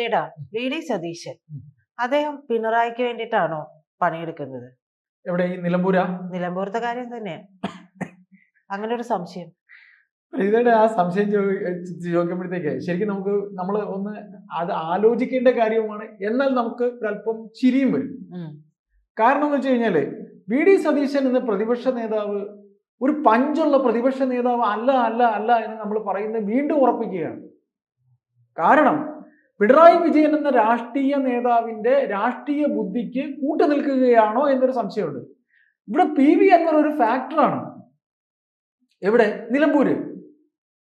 V D Satheesan. അദ്ദേഹം പിണറായിക്ക് വേണ്ടിയിട്ടാണോ പണിയെടുക്കുന്നത്? എവിടെ? ഈ നിലമ്പൂര? നിലമ്പൂരത്തെ കാര്യം തന്നെയാ അങ്ങനെ ഒരു സംശയം. ഇതിയുടെ ആ സംശയം ചോദി- ചോദിക്കുമ്പോഴത്തേക്ക് ശരിക്കും നമുക്ക് നമ്മൾ ഒന്ന് അത് ആലോചിക്കേണ്ട കാര്യവുമാണ്. എന്നാൽ നമുക്ക് ഒരല്പം ചിരിയും വരും. കാരണം എന്ന് വെച്ച് കഴിഞ്ഞാൽ വി ഡി സതീശൻ എന്ന പ്രതിപക്ഷ നേതാവ് ഒരു പഞ്ചുള്ള പ്രതിപക്ഷ നേതാവ് അല്ല അല്ല അല്ല എന്ന് നമ്മൾ പറയുന്നത് വീണ്ടും ഉറപ്പിക്കുകയാണ്. കാരണം പിണറായി വിജയൻ എന്ന രാഷ്ട്രീയ നേതാവിന്റെ രാഷ്ട്രീയ ബുദ്ധിക്ക് കൂട്ടു നിൽക്കുകയാണോ എന്നൊരു സംശയമുണ്ട്. ഇവിടെ പി വി അൻവർ ഒരു ഫാക്ടറാണ് എവിടെ? നിലമ്പൂര്.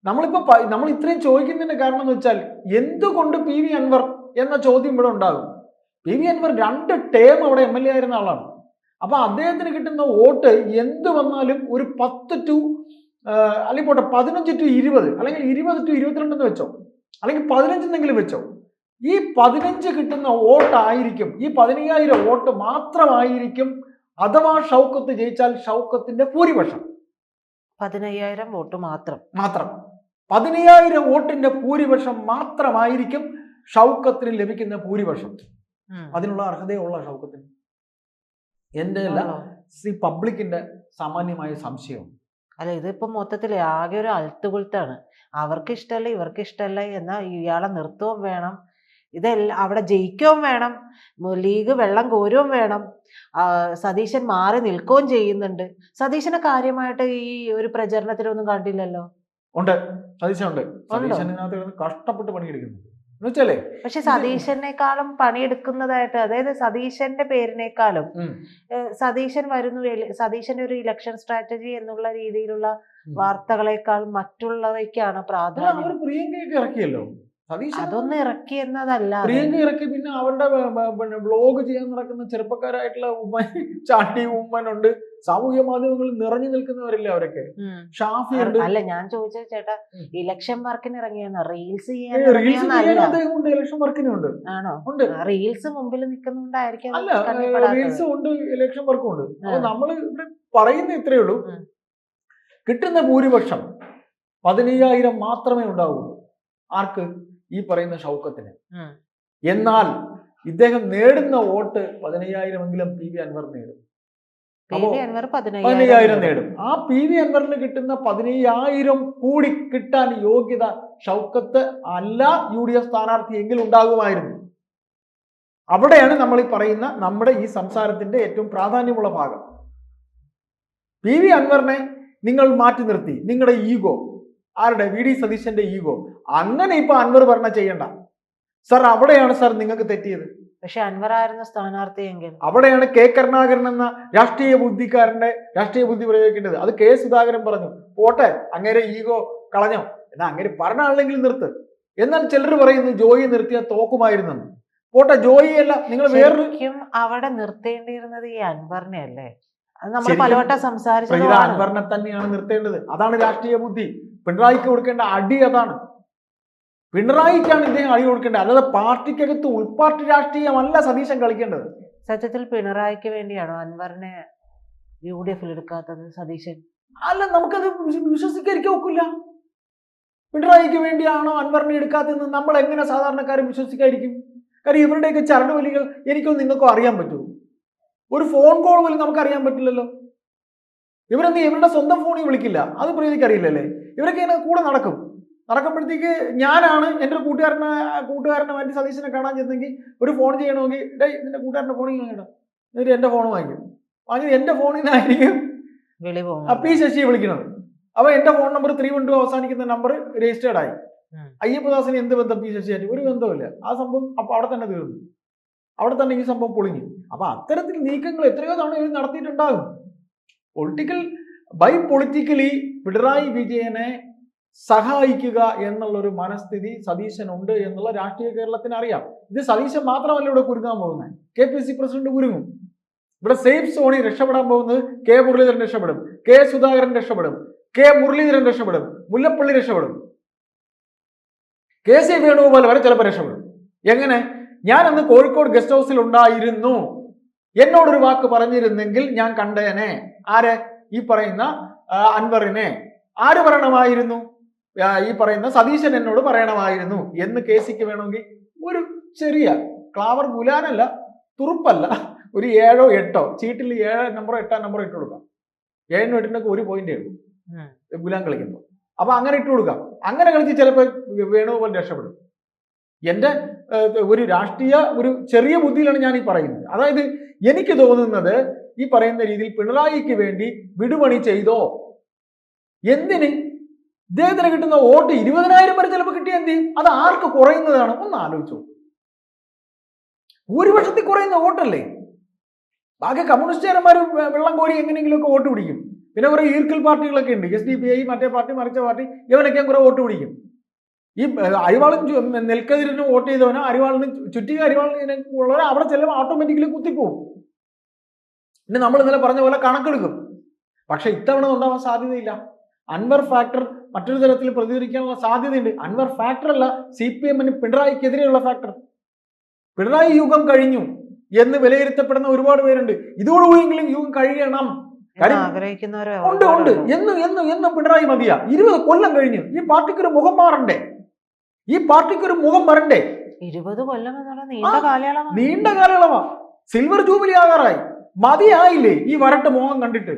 നമ്മളിപ്പോ നമ്മൾ ഇത്രയും ചോദിക്കുന്നതിന്റെ കാരണം എന്ന് വെച്ചാൽ എന്തുകൊണ്ട് പി വി അൻവർ എന്ന ചോദ്യം ഇവിടെ ഉണ്ടാകും? പി വി അൻവർ രണ്ട് ടേം അവിടെ എം എൽ എ ആയിരുന്ന ആളാണ്. അപ്പൊ അദ്ദേഹത്തിന് കിട്ടുന്ന വോട്ട് എന്ത് വന്നാലും ഒരു പത്ത് ടു അല്ലെങ്കിൽ പോട്ടെ പതിനഞ്ച് ടു ഇരുപത് അല്ലെങ്കിൽ ഇരുപത് ടു ഇരുപത്തിരണ്ടെന്ന് വെച്ചോ അല്ലെങ്കിൽ പതിനഞ്ചെന്നെങ്കിലും വെച്ചോ ഈ പതിനഞ്ച് കിട്ടുന്ന വോട്ട് ആയിരിക്കും. ഈ പതിനയ്യായിരം വോട്ട് മാത്രമായിരിക്കും അഥവാ ഷൗക്കത്ത് ജയിച്ചാൽ ഷൗക്കത്തിന്റെ ഭൂരിപക്ഷം. പതിനയ്യായിരം വോട്ട് മാത്രം. മാത്രം. പതിനയ്യായിരം വോട്ടിന്റെ ഭൂരിപക്ഷം മാത്രമായിരിക്കും ഷൗക്കത്തിന് ലഭിക്കുന്ന ഭൂരിപക്ഷം. അതിനുള്ള അർഹതയുള്ള ഷൗക്കത്തിന്. എന്റെ അല്ല? ഈ പബ്ലിക്കിന്റെ സാമാന്യമായ സംശയം. അല്ല ഇതിപ്പോ മൊത്തത്തിൽ ആകെ ഒരു അൽത്തുകുൽത്താണ്. അവർക്ക് ഇഷ്ടമല്ല ഇവർക്ക് ഇഷ്ടമല്ല എന്നാ ഇയാളെ നിർത്തുകയും വേണം. ഇതെല്ലാം അവിടെ ജയിക്കുകയും വേണം. ലീഗ് വെള്ളം കോരുകയും വേണം. സതീശൻ മാറി നിൽക്കുകയും ചെയ്യുന്നുണ്ട്. സതീശനെ കാര്യമായിട്ട് ഈ ഒരു പ്രചരണത്തിലൊന്നും കണ്ടില്ലല്ലോ? ഉണ്ട്. സതീശനുണ്ട്. സതീശനകത്ത് കഷ്ടപ്പെട്ട് പണിയെടുക്കുന്നുണ്ട്. പക്ഷെ സതീശനേക്കാളും പണിയെടുക്കുന്നതായിട്ട് അതായത് സതീശന്റെ പേരിനേക്കാളും സതീശൻ വരുന്നു സതീശൻ സതീശന്റെ ഒരു ഇലക്ഷൻ സ്ട്രാറ്റജി എന്നുള്ള രീതിയിലുള്ള. വാർത്തകളെക്കാൾ മറ്റുള്ളവയ്ക്കാണ് പ്രാധാന്യം. പ്രിയങ്കയൊക്കെ ഇറക്കിയല്ലോ. അതൊന്നും ഇറക്കി എന്നതല്ല പ്രിയങ്ക ഇറക്കി. പിന്നെ അവരുടെ പിന്നെ വ്ലോഗ് ചെയ്യാൻ നടക്കുന്ന ചെറുപ്പക്കാരായിട്ടുള്ള ഉമ്മൻ ചാണ്ടി ഉമ്മനുണ്ട്. സാമൂഹ്യ മാധ്യമങ്ങളിൽ നിറഞ്ഞു നിൽക്കുന്നവരല്ലേ അവരൊക്കെ. ഷാഫി ഉണ്ട്. അല്ല ഞാൻ ചോദിച്ചത് ചേട്ടാ ഇലക്ഷൻ വർക്കിന് ഇറങ്ങിയെന്ന്? റീൽസ് ചെയ്യാൻ അദ്ദേഹം ഉണ്ട് ഇലക്ഷൻ വർക്കിനും ഉണ്ട്. ആണോ? ഉണ്ട്. റീൽസ് മുമ്പിൽ നിൽക്കുന്നുണ്ടായിരിക്കും അല്ല. റീൽസും ഉണ്ട് ഇലക്ഷൻ വർക്കും ഉണ്ട്. അപ്പൊ നമ്മൾ ഇവിടെ പറയുന്ന ഇത്രയേ ഉള്ളൂ. കിട്ടുന്ന ഭൂരിപക്ഷം പതിനയ്യായിരം മാത്രമേ ഉണ്ടാവുള്ളൂ. ആർക്ക്? ഈ പറയുന്ന ഷൗക്കത്തിന്. എന്നാൽ ഇദ്ദേഹം നേടുന്ന വോട്ട് പതിനയ്യായിരം എങ്കിലും പി വി അൻവർ നേടും. പതിനയ്യായിരം നേടും. ആ പി വി അൻവറിന് കിട്ടുന്ന പതിനയ്യായിരം കൂടി കിട്ടാൻ യോഗ്യത ഷൗക്കത്ത് അല്ല യു ഡി എഫ് സ്ഥാനാർത്ഥി എങ്കിൽ ഉണ്ടാകുമായിരുന്നു. അവിടെയാണ് നമ്മൾ ഈ പറയുന്ന നമ്മുടെ ഈ സംസാരത്തിന്റെ ഏറ്റവും പ്രാധാന്യമുള്ള ഭാഗം. പി വി അൻവറിനെ നിങ്ങൾ മാറ്റി നിർത്തി. നിങ്ങളുടെ ഈഗോ. ആരുടെ? വി ഡി സതീശന്റെ ഈഗോ. അങ്ങനെ ഇപ്പൊ അൻവർ പറഞ്ഞ ചെയ്യണ്ട. സർ അവിടെയാണ് സാർ നിങ്ങൾക്ക് തെറ്റിയത്. പക്ഷെ അൻവർ ആയിരുന്നു സ്ഥാനാർത്ഥി എങ്കിൽ അവിടെയാണ് കെ കരുണാകരൻ എന്ന രാഷ്ട്രീയ ബുദ്ധിക്കാരന്റെ രാഷ്ട്രീയ ബുദ്ധി പ്രയോഗിക്കേണ്ടത്. അത് കെ സുധാകരൻ പറഞ്ഞു. പോട്ടെ അങ്ങനെ ഈഗോ കളഞ്ഞോ. എന്നാ അങ്ങനെ പറഞ്ഞ ആളെങ്കിൽ നിർത്ത്. എന്നാൽ ചിലർ പറയുന്നു ജോയി നിർത്തിയ തോക്കുമായിരുന്നു പോട്ടെ ജോയി അല്ല നിങ്ങൾ വേറൊരു അവിടെ നിർത്തേണ്ടിയിരുന്നത് ഈ അൻവറിനെ അല്ലേ അത് നമ്മൾ പലവട്ടം അൻവറിനെ തന്നെയാണ് നിർത്തേണ്ടത്. അതാണ് രാഷ്ട്രീയ ബുദ്ധി. പിണറായിക്ക് കൊടുക്കേണ്ട അടി അതാണ്. പിണറായിക്കാണ് ഇദ്ദേഹം അടി കൊടുക്കേണ്ടത്. അല്ലാതെ പാർട്ടിക്കകത്ത് ഉൾപാർട്ടി രാഷ്ട്രീയമല്ല സതീശൻ കളിക്കേണ്ടത്. സത്യത്തിൽ പിണറായിക്ക് വേണ്ടിയാണോ അൻവറിനെ യു ഡി എഫിൽ എടുക്കാത്തത് സതീശൻ? അല്ല നമുക്കത് വിശ്വ- വിശ്വസിക്കാതിരിക്കാൻ ഒക്കില്ല. പിണറായിക്ക് വേണ്ടിയാണോ അൻവറിനെ എടുക്കാത്തതെന്ന് നമ്മൾ എങ്ങനെ സാധാരണക്കാരെ വിശ്വസിക്കാതിരിക്കും കാര്യം ഇവരുടെയൊക്കെ ചരടുവലികൾ എനിക്കോ നിങ്ങൾക്കോ അറിയാൻ പറ്റുമോ ഒരു ഫോൺ കോൾ പോലും നമുക്ക് അറിയാൻ പറ്റില്ലല്ലോ. ഇവരെന്ത് ഇവരുടെ സ്വന്തം ഫോണിൽ വിളിക്കില്ല. അത് പ്രീതിക്ക് അറിയില്ലല്ലേ ഇവരൊക്കെ ഇങ്ങനെ കൂടെ നടക്കും. നടക്കുമ്പോഴത്തേക്ക് ഞാനാണ് എന്റെ ഒരു കൂട്ടുകാരനെ കൂട്ടുകാരനെ മറ്റു സതീശനെ കാണാൻ ചെന്നെങ്കിൽ ഒരു ഫോൺ ചെയ്യണമെങ്കിൽ ഡേ നിന്റെ കൂട്ടുകാരന്റെ ഫോണിൽ കേട്ടോ എന്നിട്ട് എന്റെ ഫോൺ വാങ്ങിക്കും. വാങ്ങി എന്റെ ഫോണിൽ നിന്നായിരിക്കും അപ്പി ശശിയെ വിളിക്കുന്നത്. അപ്പൊ എന്റെ phone number three one two അവസാനിക്കുന്ന നമ്പർ രജിസ്റ്റേർഡ് ആയി. അയ്യപ്പദാസിന് എന്ത് ബന്ധം? പി ശശിയായിട്ട് ഒരു ബന്ധമില്ല ആ സംഭവം അപ്പൊ അവിടെ തന്നെ തീർന്നു. അവിടെ തന്നെ ഈ സംഭവം പൊളിഞ്ഞു. അപ്പൊ അത്തരത്തിൽ നീക്കങ്ങൾ എത്രയോ തവണ ഇവർ നടത്തിയിട്ടുണ്ടാകും. പൊളിറ്റിക്കൽ ബൈ പൊളിറ്റിക്കലി പിണറായി വിജയനെ സഹായിക്കുക എന്നുള്ള ഒരു മനസ്ഥിതി സതീശനുണ്ട് എന്നുള്ള രാഷ്ട്രീയ കേരളത്തിന് അറിയാം. ഇത് സതീശൻ മാത്രമല്ല ഇവിടെ കുരുങ്ങാൻ പോകുന്നത്. കെ പി സി പ്രസിഡന്റ് കുരുങ്ങും. ഇവിടെ സേഫ് സോണി രക്ഷപ്പെടാൻ പോകുന്നത് കെ മുരളീധരൻ രക്ഷപ്പെടും. കെ സുധാകരൻ രക്ഷപ്പെടും. കെ മുരളീധരൻ രക്ഷപ്പെടും. മുല്ലപ്പള്ളി രക്ഷപ്പെടും. കെ സി വേണുഗോപാൽ വരെ ചിലപ്പോൾ രക്ഷപ്പെടും. എങ്ങനെ? ഞാൻ അന്ന് കോഴിക്കോട് ഗസ്റ്റ് ഹൗസിൽ ഉണ്ടായിരുന്നു. എന്നോടൊരു വാക്ക് പറഞ്ഞിരുന്നെങ്കിൽ ഞാൻ കണ്ടേനെ. ആരെ? ഈ പറയുന്ന അൻവറിനെ. ആര് പറയണമായിരുന്നു? ഈ പറയുന്ന സതീശൻ എന്നോട് പറയണമായിരുന്നു. എന്ന് കെ സിക്ക് വേണമെങ്കിൽ ഒരു ചെറിയ ക്ലാവർ ഗുലാനല്ല തുറുപ്പല്ല ഒരു ഏഴോ എട്ടോ ചീട്ടിൽ ഏഴോ നമ്പറോ എട്ടാം നമ്പറോ ഇട്ട് കൊടുക്കാം. ഏഴിനും എട്ടിനൊക്കെ ഒരു പോയിന്റ് ഉള്ളൂ. ഗുലാൻ കളിക്കുമ്പോൾ അപ്പൊ അങ്ങനെ ഇട്ട് കൊടുക്കാം. അങ്ങനെ കളിച്ച് ചിലപ്പോൾ വേണുഗോപാൽ രക്ഷപ്പെടും. ഏഹ്, ഒരു രാഷ്ട്രീയ ഒരു ചെറിയ ബുദ്ധിയിലാണ് ഞാൻ ഈ പറയുന്നത്. അതായത് എനിക്ക് തോന്നുന്നത് ഈ പറയുന്ന രീതിയിൽ പിണറായിക്ക് വേണ്ടി വിടുപണി ചെയ്തോ? എന്തിന്? ഇദ്ദേഹത്തിന് കിട്ടുന്ന വോട്ട് ഇരുപതിനായിരം വരെ ചിലപ്പോൾ കിട്ടിയ എന്ത് അത് ആർക്ക് കുറയുന്നതാണ്? ഒന്ന് ആലോചിച്ചു ഭൂരിപക്ഷത്തിൽ കുറയുന്ന വോട്ടല്ലേ? ബാക്കി കമ്മ്യൂണിസ്റ്റുകാരന്മാർ വെള്ളം കോരി എങ്ങനെയെങ്കിലുമൊക്കെ വോട്ട് പിടിക്കും. പിന്നെ കുറെ ഈർക്കൽ പാർട്ടികളൊക്കെ ഉണ്ട്. എസ് ഡി പി ഐ മറ്റേ പാർട്ടി മറിച്ച പാർട്ടി ഇവനൊക്കെ കുറെ വോട്ട് പിടിക്കും. ഈ അരിവാളൻ നെൽക്കതിരിന് വോട്ട് ചെയ്തവനോ അരിവാളിന് ചുറ്റി ചുറ്റിക അരിവാളിന് ഉള്ളവരോ അവിടെ ചെല്ലുമ്പോൾ ഓട്ടോമാറ്റിക്കലി കുത്തിപ്പോവും. പിന്നെ നമ്മൾ ഇന്നലെ പറഞ്ഞ പോലെ കണക്കെടുക്കും. പക്ഷെ ഇത്തവണ ഉണ്ടാവാൻ സാധ്യതയില്ല. അൻവർ ഫാക്ടർ മറ്റൊരു തരത്തിൽ പ്രതികരിക്കാനുള്ള സാധ്യതയുണ്ട്. അൻവർ ഫാക്ടർ അല്ല സി പി എമ്മിന് പിണറായിക്കെതിരെയുള്ള ഫാക്ടർ. പിണറായി യുഗം കഴിഞ്ഞു എന്ന് വിലയിരുത്തപ്പെടുന്ന ഒരുപാട് പേരുണ്ട്. ഇതോടുകൂടിയെങ്കിലും യുഗം കഴിയണം. ഉണ്ട് ഉണ്ട്. എന്നും എന്നും എന്നും പിണറായി മതിയാ. ഇരുപത് കൊല്ലം കഴിഞ്ഞു ഈ പാർട്ടിക്ക് ഒരു മുഖം മാറണ്ടേ? ഈ പാർട്ടിക്ക് ഒരു മുഖം വരണ്ടേ? ഇരുപത് കൊല്ലം എന്നുള്ള നീണ്ട ആ, കാലയളവാണ്. നീണ്ട കാലയളവാ. Silver jubilee ആകാറായി. മതിയായില്ലേ ഈ വരട്ട മുഖം കണ്ടിട്ട്?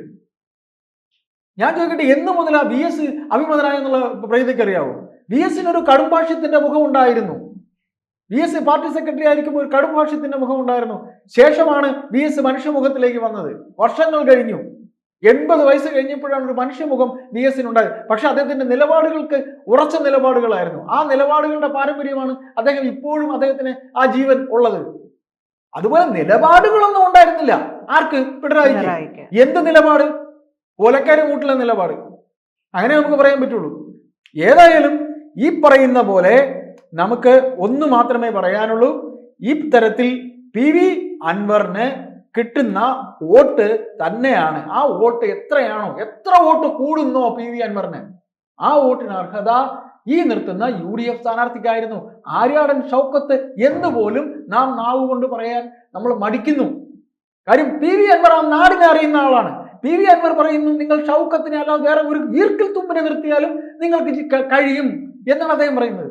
ഞാൻ ചോദിക്കട്ടെ എന്ന് മുതലാ വി എസ് അഭിമതനായ എന്നുള്ള പ്രീതിക്ക് അറിയാവോ? വി എസിന് ഒരു കടുംഭാഷ്യത്തിന്റെ മുഖം ഉണ്ടായിരുന്നു. വി എസ് പാർട്ടി സെക്രട്ടറി ആയിരിക്കുമ്പോൾ ഒരു കടുംഭാഷ്യത്തിന്റെ മുഖം ഉണ്ടായിരുന്നു. ശേഷമാണ് വി എസ് മനുഷ്യമുഖത്തിലേക്ക് വന്നത്. വർഷങ്ങൾ കഴിഞ്ഞു. എൺപത് വയസ്സ് കഴിഞ്ഞപ്പോഴാണ് ഒരു മനുഷ്യമുഖം വി എസിനുണ്ടായത് പക്ഷെ അദ്ദേഹത്തിന്റെ നിലപാടുകൾക്ക് ഉറച്ച നിലപാടുകളായിരുന്നു. ആ നിലപാടുകളുടെ പാരമ്പര്യമാണ് അദ്ദേഹം ഇപ്പോഴും അദ്ദേഹത്തിന് ആ ജീവൻ ഉള്ളത്. അതുപോലെ നിലപാടുകളൊന്നും ഉണ്ടായിരുന്നില്ല. ആർക്ക്? പിണറായിക്ക് പിണറായിക്ക് എന്ത് നിലപാട്? ഓലക്കാരെ കൂട്ടിലെ നിലപാട്. അങ്ങനെ നമുക്ക് പറയാൻ പറ്റുള്ളൂ. ഏതായാലും ഈ പറയുന്ന പോലെ നമുക്ക് ഒന്ന് മാത്രമേ പറയാനുള്ളൂ. ഈ തരത്തിൽ പി വി അൻവറിന് കിട്ടുന്ന വോട്ട് തന്നെയാണ്. ആ വോട്ട് എത്രയാണോ എത്ര വോട്ട് കൂടുന്നോ പി വി അൻവറിന്? ആ വോട്ടിന് അർഹത ഈ നിർത്തുന്ന യു ഡി എഫ് സ്ഥാനാർത്ഥിക്കായിരുന്നു. ആര്യാടൻ ഷൗക്കത്ത് എന്ന് പോലും നാം നാവ് കൊണ്ട് പറയാൻ നമ്മൾ മടിക്കുന്നു. കാര്യം പി വി അൻവർ ആ നാടിനെ അറിയുന്ന ആളാണ്. പി വി അൻവർ പറയുന്നു നിങ്ങൾ ഷൗക്കത്തിനെ അല്ലാതെ വേറെ ഒരു ഈർക്കിൽ തുമ്പിനെ നിർത്തിയാലും നിങ്ങൾക്ക് കഴിയും എന്നാണ് അദ്ദേഹം പറയുന്നത്.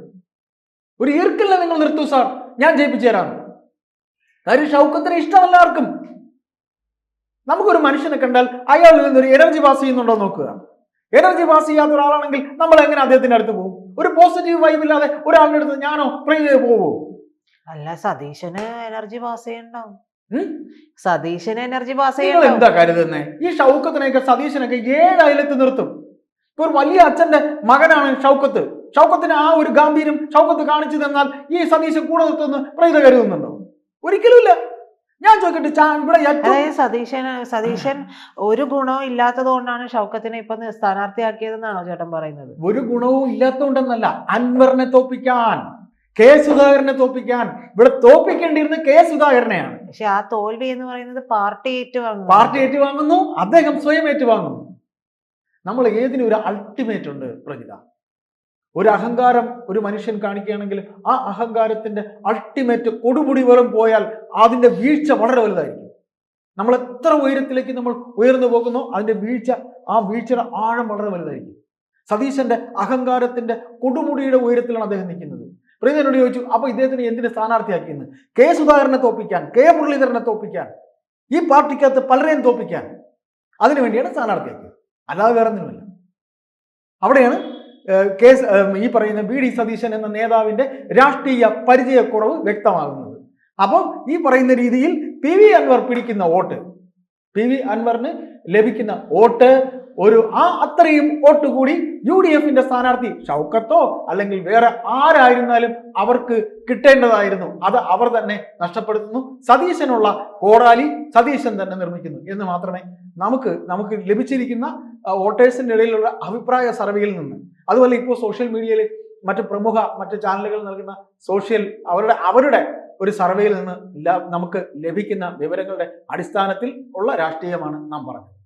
ഒരു ഈർക്കിലിനെ നിങ്ങൾ നിർത്തൂ സാർ ഞാൻ ജയിപ്പിച്ചു തരാം. കാര്യം ഷൗക്കത്തിന് ഇഷ്ടമല്ല ആർക്കും. നമുക്കൊരു മനുഷ്യനെ കണ്ടാൽ അയാളിൽ നിന്നൊരു എനർജി പാസ് ചെയ്യുന്നുണ്ടോ നോക്കുക. എനർജി പാസ് ചെയ്യാത്ത ഒരാളാണെങ്കിൽ നമ്മൾ എങ്ങനെ അദ്ദേഹത്തിന്റെ അടുത്ത് പോകും? ഒരു പോസിറ്റീവ് വൈബ് ഇല്ലാതെ ഒരാളുടെ അടുത്ത് ഞാനോ പ്രേ ചെയ്ത് പോവോ? അല്ല സതീശന് എനർജി പാസ് ചെയ്യണ്ടാവും. ഉം? സതീശന് എനർജി പാസ് ചെയ്യണം എന്താ കരുതുന്നേ? ഈ ഷൗക്കത്തിനെയൊക്കെ സതീശനൊക്കെ ഏഴ് അയലത്ത് നിർത്തും. ഇപ്പൊ ഒരു വലിയ അച്ഛന്റെ മകനാണ് ഷൗക്കത്ത്. ഷൗക്കത്തിന് ആ ഒരു ഗാംഭീര്യം ഷൗക്കത്ത് കാണിച്ചു തന്നാൽ ഈ സതീശൻ കൂടെ നിർത്തുന്ന പ്രൈത കരുതുന്നുണ്ടോ? ഒരിക്കലുമില്ല. ഞാൻ ചോദിക്കട്ടെ സതീശൻ സതീശൻ ഒരു ഗുണവും ഇല്ലാത്തത് കൊണ്ടാണ് ഷൗക്കത്തിനെ ഇപ്പൊ സ്ഥാനാർത്ഥിയാക്കിയതെന്നാണോ ചേട്ടൻ പറയുന്നത്? ഒരു ഗുണവും ഇല്ലാത്തതുകൊണ്ടെന്നല്ല അൻവറിനെ തോപ്പിക്കാൻ കെ സുധാകരനെ തോപ്പിക്കാൻ. ഇവിടെ തോപ്പിക്കേണ്ടിയിരുന്ന കെ സുധാകരനെയാണ്. പക്ഷെ ആ തോൽവി എന്ന് പറയുന്നത് പാർട്ടി ഏറ്റുവാങ്ങും പാർട്ടി ഏറ്റുവാങ്ങുന്നു അദ്ദേഹം സ്വയം ഏറ്റുവാങ്ങുന്നു. നമ്മൾ ഏതിനും ഒരു അൾട്ടിമേറ്റ് ഉണ്ട് പ്രജിത? ഒരു അഹങ്കാരം ഒരു മനുഷ്യൻ കാണിക്കുകയാണെങ്കിൽ ആ അഹങ്കാരത്തിന്റെ അൾട്ടിമേറ്റ് കൊടുമുടി വെറും പോയാൽ അതിന്റെ വീഴ്ച വളരെ വലുതായിരിക്കും. നമ്മൾ എത്ര ഉയരത്തിലേക്ക് നമ്മൾ ഉയർന്നു പോകുന്നു അതിന്റെ വീഴ്ച ആ വീഴ്ചയുടെ ആഴം വളരെ വലുതായിരിക്കും. സതീശന്റെ അഹങ്കാരത്തിന്റെ കൊടുമുടിയുടെ ഉയരത്തിലാണ് അദ്ദേഹം നിൽക്കുന്നത്. പ്രിയനോട് ചോദിച്ചു അപ്പൊ ഇദ്ദേഹത്തിന് എന്തിന് സ്ഥാനാർത്ഥിയാക്കിയെന്ന്? കെ സുധാകരനെ തോപ്പിക്കാൻ കെ മുരളീധരനെ തോപ്പിക്കാൻ ഈ പാർട്ടിക്കകത്ത് പലരെയും തോപ്പിക്കാൻ അതിനു വേണ്ടിയാണ് സ്ഥാനാർത്ഥിയാക്കിയത്. അല്ലാതെ വേറെ ഒന്നുമില്ല അവിടെയാണ് ഏഹ്, കെ ഈ പറയുന്ന ബി ഡി സതീശൻ എന്ന നേതാവിന്റെ രാഷ്ട്രീയ പരിചയക്കുറവ് വ്യക്തമാകുന്നത്. അപ്പം ഈ പറയുന്ന രീതിയിൽ പി വി അൻവർ പിടിക്കുന്ന വോട്ട് പി വി അൻവറിന് ലഭിക്കുന്ന വോട്ട് ഒരു ആ അത്രയും വോട്ട് കൂടി യു ഡി എഫിന്റെ സ്ഥാനാർത്ഥി ഷൗക്കത്തോ അല്ലെങ്കിൽ വേറെ ആരായിരുന്നാലും അവർക്ക് കിട്ടേണ്ടതായിരുന്നു. അത് അവർ തന്നെ നഷ്ടപ്പെടുത്തുന്നു. സതീശനുള്ള കോടാലി സതീശൻ തന്നെ നിർമ്മിക്കുന്നു. എന്ന് മാത്രമേ നമുക്ക് നമുക്ക് ലഭിച്ചിരിക്കുന്ന വോട്ടേഴ്സിന്റെ ഇടയിലുള്ള അഭിപ്രായ സർവേയിൽ നിന്ന് അതുപോലെ ഇപ്പോൾ സോഷ്യൽ മീഡിയയിൽ മറ്റ് പ്രമുഖ മറ്റ് ചാനലുകൾ നൽകുന്ന സോഷ്യൽ അവരുടെ അവരുടെ ഒരു സർവേയിൽ നിന്ന് നമുക്ക് ലഭിക്കുന്ന വിവരങ്ങളുടെ അടിസ്ഥാനത്തിൽ ഉള്ള രാഷ്ട്രീയമാണ് നാം പറഞ്ഞത്.